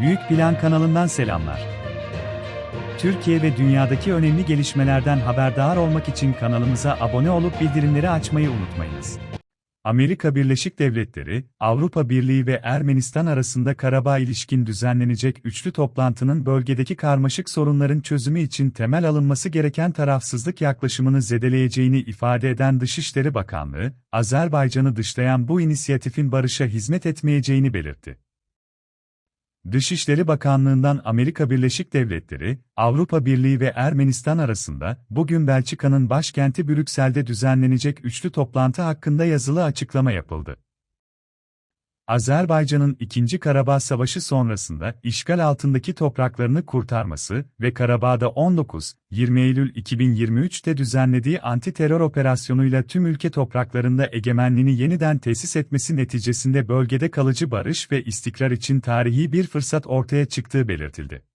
Büyük Plan kanalından selamlar. Türkiye ve dünyadaki önemli gelişmelerden haberdar olmak için kanalımıza abone olup bildirimleri açmayı unutmayınız. Amerika Birleşik Devletleri, Avrupa Birliği ve Ermenistan arasında Karabağ ilişkin düzenlenecek üçlü toplantının bölgedeki karmaşık sorunların çözümü için temel alınması gereken tarafsızlık yaklaşımını zedeleyeceğini ifade eden Dışişleri Bakanlığı, Azerbaycan'ı dışlayan bu inisiyatifin barışa hizmet etmeyeceğini belirtti. Dışişleri Bakanlığı'ndan Amerika Birleşik Devletleri, Avrupa Birliği ve Ermenistan arasında bugün Belçika'nın başkenti Brüksel'de düzenlenecek üçlü toplantı hakkında yazılı açıklama yapıldı. Azerbaycan'ın 2. Karabağ Savaşı sonrasında işgal altındaki topraklarını kurtarması ve Karabağ'da 19-20 Eylül 2023'te düzenlediği anti-terör operasyonuyla tüm ülke topraklarında egemenliğini yeniden tesis etmesi neticesinde bölgede kalıcı barış ve istikrar için tarihi bir fırsat ortaya çıktığı belirtildi.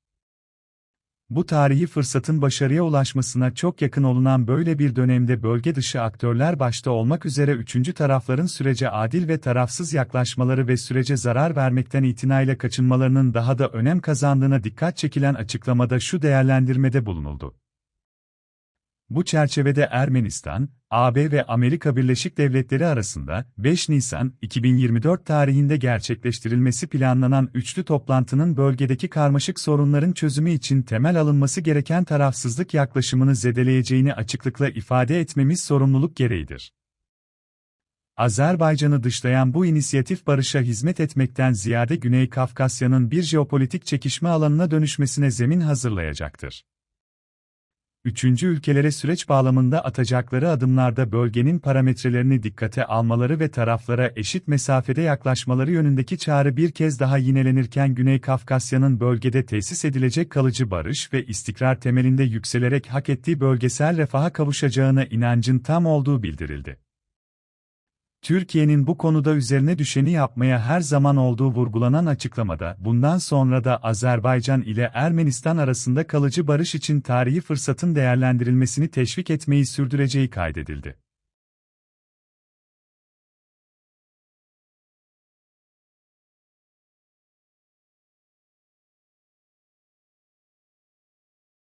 Bu tarihi fırsatın başarıya ulaşmasına çok yakın olunan böyle bir dönemde bölge dışı aktörler başta olmak üzere üçüncü tarafların sürece adil ve tarafsız yaklaşmaları ve sürece zarar vermekten itinayla kaçınmalarının daha da önem kazandığına dikkat çekilen açıklamada şu değerlendirmede bulunuldu. Bu çerçevede Ermenistan, AB ve Amerika Birleşik Devletleri arasında 5 Nisan 2024 tarihinde gerçekleştirilmesi planlanan üçlü toplantının bölgedeki karmaşık sorunların çözümü için temel alınması gereken tarafsızlık yaklaşımını zedeleyeceğini açıklıkla ifade etmemiz sorumluluk gereğidir. Azerbaycan'ı dışlayan bu inisiyatif barışa hizmet etmekten ziyade Güney Kafkasya'nın bir jeopolitik çekişme alanına dönüşmesine zemin hazırlayacaktır üçüncü ülkelere süreç bağlamında atacakları adımlarda bölgenin parametrelerini dikkate almaları ve taraflara eşit mesafede yaklaşmaları yönündeki çağrı bir kez daha yinelenirken Güney Kafkasya'nın bölgede tesis edilecek kalıcı barış ve istikrar temelinde yükselerek hak ettiği bölgesel refaha kavuşacağına inancın tam olduğu bildirildi. Türkiye'nin bu konuda üzerine düşeni yapmaya her zaman olduğu vurgulanan açıklamada, bundan sonra da Azerbaycan ile Ermenistan arasında kalıcı barış için tarihi fırsatın değerlendirilmesini teşvik etmeyi sürdüreceği kaydedildi.